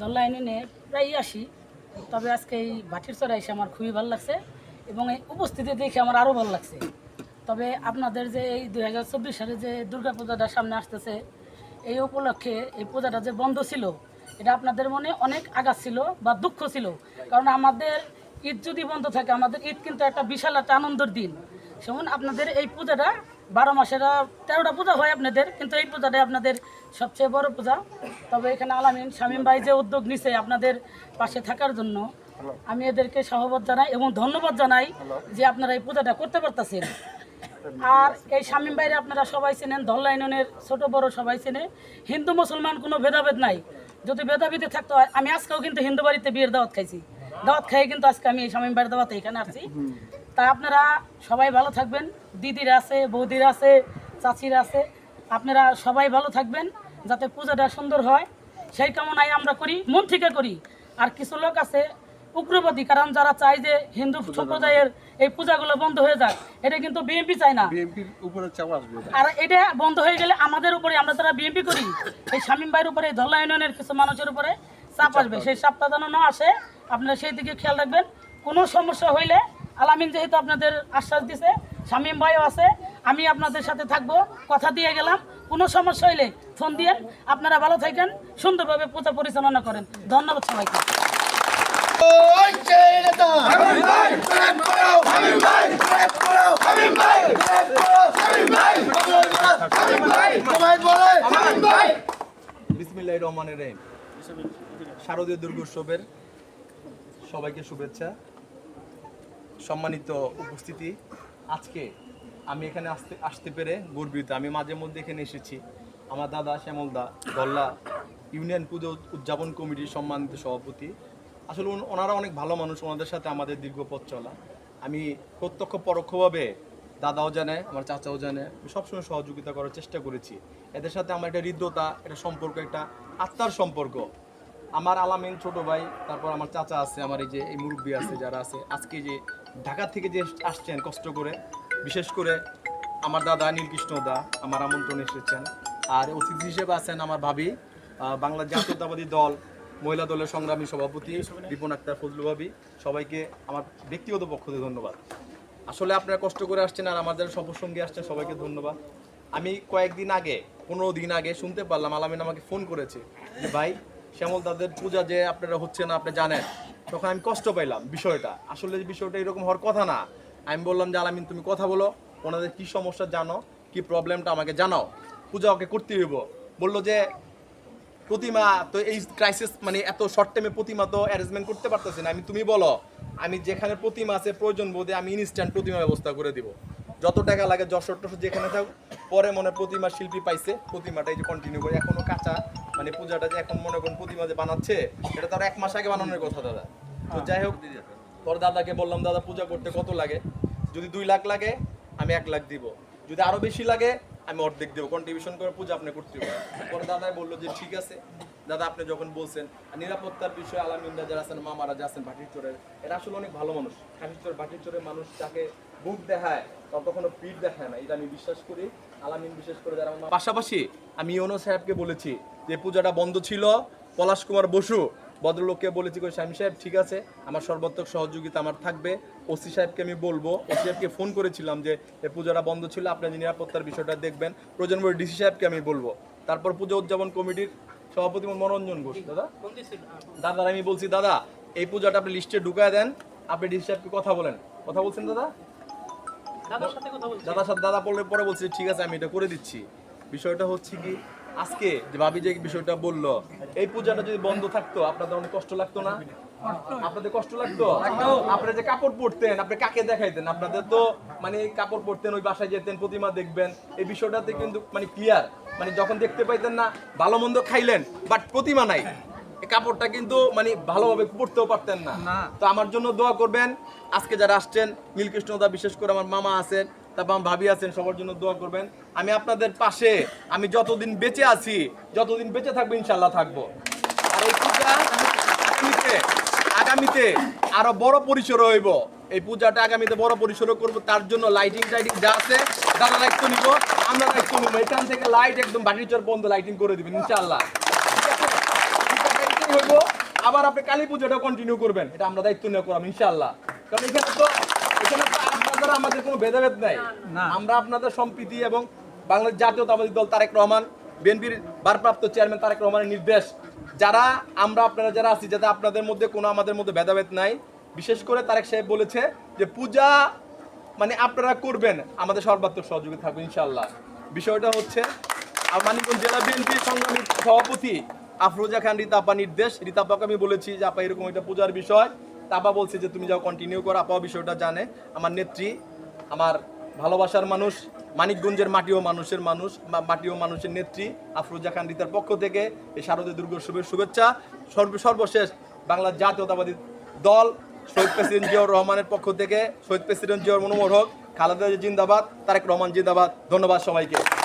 দল্লা এনে প্রায়ই আসি। তবে আজকে এই ভাটির চড়া এসে আমার খুবই ভালো লাগছে এবং এই উপস্থিতি দেখে আমার আরও ভালো লাগছে। তবে আপনাদের যে এই দুই হাজার চব্বিশ সালে যে দুর্গা পূজাটা সামনে আসতেছে, এই উপলক্ষে এই পূজাটা যে বন্ধ ছিল, এটা আপনাদের মনে অনেক আঘাত ছিল বা দুঃখ ছিল। কারণ আমাদের ঈদ যদি বন্ধ থাকে, আমাদের ঈদ কিন্তু একটা বিশাল একটা আনন্দের দিন। যেমন আপনাদের এই পূজাটা বারো মাসের তেরোটা পূজা হয় আপনাদের কিন্তু এই পূজাটাই আপনাদের সবচেয়ে বড় পূজা। তবে এখানে আলামিন শামীম ভাই যে উদ্যোগ নিছে আপনাদের পাশে থাকার জন্য আমি এদেরকে সহবত জানাই এবং ধন্যবাদ জানাই যে আপনারা এই পূজাটা করতে পারতেছেন। আর এই শামীম ভাইরে আপনারা সবাই চেনেন ধল্লা ইউনিয়নের ছোট বড় সবাই চেনে। হিন্দু মুসলমান কোনো ভেদাভেদ নাই। যদি ভেদাভেদে থাকতো হয়, আমি আজকেও কিন্তু হিন্দু বাড়িতে বিয়ের দাওয়াত খাইছি। দাওয়াত খাই কিন্তু আজকে আমি এই শামীম ভাইয়ের দাওয়াতে এখানে আসছি। তা আপনারা সবাই ভালো থাকবেন। দিদির আছে বৌদির আছে চাচির আছে আপনারা সবাই ভালো থাকবেন যাতে পূজাটা সুন্দর হয়। সেই কামনাই আমরা করি মন থেকে করি। আর কিছু লোক আছে উগ্রবাদী কারণ যারা চায় যে হিন্দু সম্প্রদায়ের এই পূজাগুলো বন্ধ হয়ে যাক এটা কিন্তু বিএনপি চায় না। বিএনপির উপরে চাপ আসবে। এটা। আর এটা বন্ধ হয়ে গেলে আমাদের উপরে আমরা যারা বিএনপি করি এই শামীম ভাইয়ের উপরে ধল্লা ইউনিয়নের কিছু মানুষের উপরে চাপ আসবে। সেই চাপটা যেন না আসে আপনারা সেই দিকে খেয়াল রাখবেন। কোনো সমস্যা হইলে আলামিন যেহেতু আপনাদের আশ্বাস দিছে, শামীম ভাইও আছে, আমি আপনাদের সাথে থাকব, কথা দিয়ে গেলাম, কোনো সমস্যা হইলে ফোন দিয়েন আপনারা ভালো থাকেন, সুন্দরভাবে পূজা পরিচালনা করেন। ধন্যবাদ সবাইকে। রহমানের শারদীয় দুর্গোৎসবের সবাইকে শুভেচ্ছা। সম্মানিত উপস্থিতি। আজকে আমি এখানে আসতে আসতে পেরে গর্বিত। আমি মাঝে মধ্যে এখানে এসেছি। আমার দাদা শ্যামলদা গল্লা ইউনিয়ন পুজো উদযাপন কমিটির সম্মানিত সভাপতি। আসলে ওনারা অনেক ভালো মানুষ। ওনাদের সাথে আমাদের দীর্ঘ পথ চলা। আমি প্রত্যক্ষ পরোক্ষভাবে দাদাও জানে, আমার চাচাও জানে। সবসময় সহযোগিতা করার চেষ্টা করেছি। এদের সাথে আমার একটা হৃদ্যতা, একটা সম্পর্ক, একটা আত্মার সম্পর্ক। আমার আলামিন ছোট ভাই, তারপর আমার চাচা আছে, আমার এই যে, এই মুরব্বী আছে যারা আছে, আজকে যে ঢাকা থেকে যে আসছেন কষ্ট করে, বিশেষ করে আমার দাদা নীলকৃষ্ণ দা, আমার আমন্ত্রণ এসেছেন। আর অতিথি হিসেবে আছেন আমার ভাবি বাংলা জাতীয়তাবাদী দল, মহিলা দলের সংগ্রামী সভাপতি রিপন আক্তার ফজলু ভাবি। সবাইকে আমার ব্যক্তিগত পক্ষ থেকে ধন্যবাদ। আসলে আপনারা কষ্ট করে আসছেন আর আমাদের সঙ্গে আসছেন, সবাইকে ধন্যবাদ। আমি কয়েকদিন আগে, পনেরো দিন আগে শুনতে পারলাম, আলামিন আমাকে ফোন করেছে যে, ভাই, শ্যামল দাদের পূজা যে আপনারা হচ্ছে না, আপনি জানেন তখন আমি কষ্ট পাইলাম বিষয়টা। আসলে বিষয়টা এরকম হওয়ার কথা না। আমি বললাম যে, আলামিন, তুমি কথা বলো। ওনাদের কি সমস্যা জানো? কি প্রবলেমটা আমাকে জানাও। পূজা ওকে করতে হইব। বলল যে, প্রতিমা তো এই ক্রাইসিস মানে এত শর্ট টাইমে প্রতিমা তো অ্যারেঞ্জমেন্ট করতে পারতেছি না। আমি, তুমি বলো, আমি যেখানে প্রতিমা আছে প্রয়োজন বোধে আমি ইনস্ট্যান্ট প্রতিমা ব্যবস্থা করে দিব। যত টাকা লাগে যশোর টশোর যেখানে থাক পরে মনে প্রতিমা শিল্পী পাইছে। প্রতিমাটা এই যে কন্টিনিউ করে, এখনও কাঁচা মানে পূজাটা যে এখন মনে করুন প্রতিমা যে বানাচ্ছে এটা তার এক মাস আগে বানানোর কথা দাদা। তো যাই হোক তোর দাদাকে বললাম দাদা পূজা করতে কত লাগে? যদি দুই লাখ লাগে আমি এক লাখ দিব। যদি আরও বেশি লাগে আমি অর্ধেক দেবো। কন্ট্রিবিউশন করে পূজা আপনি করতে হবে পরে দাদাই বলল যে ঠিক আছে। দাদা, আপনি যখন বলছেন, নিরাপত্তার বিষয়ে আলামিন্দা যারা আছেন মামারা যা আছেন ভাটির চোরের এরা আসলে অনেক ভালো মানুষ। খাটির চোর ভাটির চোরের মানুষ যাকে বুক দেখায় কখনো পিঠ দেখায় না, এটা আমি বিশ্বাস করি। আলামিন বিশেষ করে যারা পাশাপাশি আমি ইউনো সাহেবকে বলেছি যে পূজাটা বন্ধ ছিল, পলাশ কুমার বসু, ভদ্রলোককে বলেছি, কই, স্বামী সাহেব, ঠিক আছে, আমার সর্বাত্মক সহযোগিতা আমার থাকবে। ওসি সাহেবকে আমি বলব, ওসি সাহেবকে ফোন করেছিলাম যে এই পূজাটা বন্ধ ছিল আপনার নিরাপত্তার বিষয়টা দেখবেন, প্রয়োজন ডিসি সাহেবকে আমি বলব। তারপর পুজো উদযাপন কমিটির সভাপতি মনোরঞ্জন ঘোষ দাদা? দাদা আমি বলছি দাদা এই পূজাটা আপনি লিস্টে ঢুকায় দেন আপনি ডিসি কথা বলেন। কথা বলছেন দাদা? দাদার সাথে দাদা বললে পরে বলছে ঠিক আছে আমি এটা করে দিচ্ছি। বিষয়টা হচ্ছে কি আজকে যে ভাবি যে বিষয়টা বলল এই পূজাটা যদি বন্ধ থাকতো আপনাদের অনেক কষ্ট লাগতো না? আপনাদের কষ্ট লাগতো? আপনারা যে কাপড় পরতেন আপনি কাকে দেখাইতেন? আপনাদের তো মানে কাপড় পরতেন ওই বাসায় যেতেন প্রতিমা দেখবেন এই বিষয়টাতে কিন্তু মানে ক্লিয়ার মানে যখন দেখতে পাইতেন না ভালো মন্দ খাইলেন বাট প্রতিমা নাই। এই কাপড়টা কিন্তু মানে ভালোভাবে পরতেও পারতেন না। তো আমার জন্য দোয়া করবেন আজকে যারা আসছেন নীলকৃষ্ণদা বিশেষ করে আমার মামা আছেন তারপর আমার ভাবি আছেন সবার জন্য দোয়া করবেন। আমি আপনাদের পাশে আমি যতদিন বেঁচে আছি যতদিন বেঁচে থাকব ইনশাল্লাহ থাকব। আর এই পূজা আগামীতে আগামীতে আরও বড় পরিচয় হইব। এই পূজাটা আগামীতে বড় পরিসরে করব তার জন্য লাইটিং টাইটিং যা আছে দাদা দায়িত্ব নিব আমরা দায়িত্ব নিব। এখান থেকে লাইট একদম বাটির চর বন্ধ লাইটিং করে দিবেন ইনশাআল্লাহ। আবার আপনি কালী পুজোটা কন্টিনিউ করবেন এটা আমরা দায়িত্ব নিয়ে করলাম ইনশাআল্লাহ। কারণ এখানে তো এখানে তো আপনাদের আমাদের কোনো ভেদাভেদ নাই। আমরা আপনাদের সম্প্রীতি এবং বাংলাদেশ জাতীয়তাবাদী দল তারেক রহমান বিএনপির ভারপ্রাপ্ত চেয়ারম্যান তারেক রহমানের নির্দেশ। যারা আমরা আপনারা যারা আছি যাতে আপনাদের মধ্যে কোনো আমাদের মধ্যে ভেদাভেদ নাই বিশেষ করে তারেক সাহেব বলেছে যে পূজা মানে আপনারা করবেন, আমাদের সর্বাত্মক সহযোগী থাকবে ইনশাল্লাহ বিষয়টা হচ্ছে মানিকগঞ্জ জেলা বিএনপি সংগ্রামী সভাপতি আফরোজা খান রীতাপা নির্দেশ। রীতাপাকে আমি বলেছি যে আপা এরকম একটা পূজার বিষয়। তাপা বলছে যে তুমি যাও কন্টিনিউ করো আপা বিষয়টা জানে। আমার নেত্রী, আমার ভালোবাসার মানুষ, মানিকগঞ্জের মাটি ও মানুষের মানুষ বা মাটি ও মানুষের নেত্রী আফরোজা খান, রিতার পক্ষ থেকে এই শারদীয় দুর্গোৎসবের শুভেচ্ছা। সর্ব সর্বশেষ বাংলার জাতীয়তাবাদী দল শহীদ প্রেসিডেন্ট জিয়াউর রহমানের পক্ষ থেকে শহীদ প্রেসিডেন্ট জিয়াউর মনোমোহর হক, খালেদা জিন্দাবাদ, তারেক রহমান জিন্দাবাদ। ধন্যবাদ সবাইকে।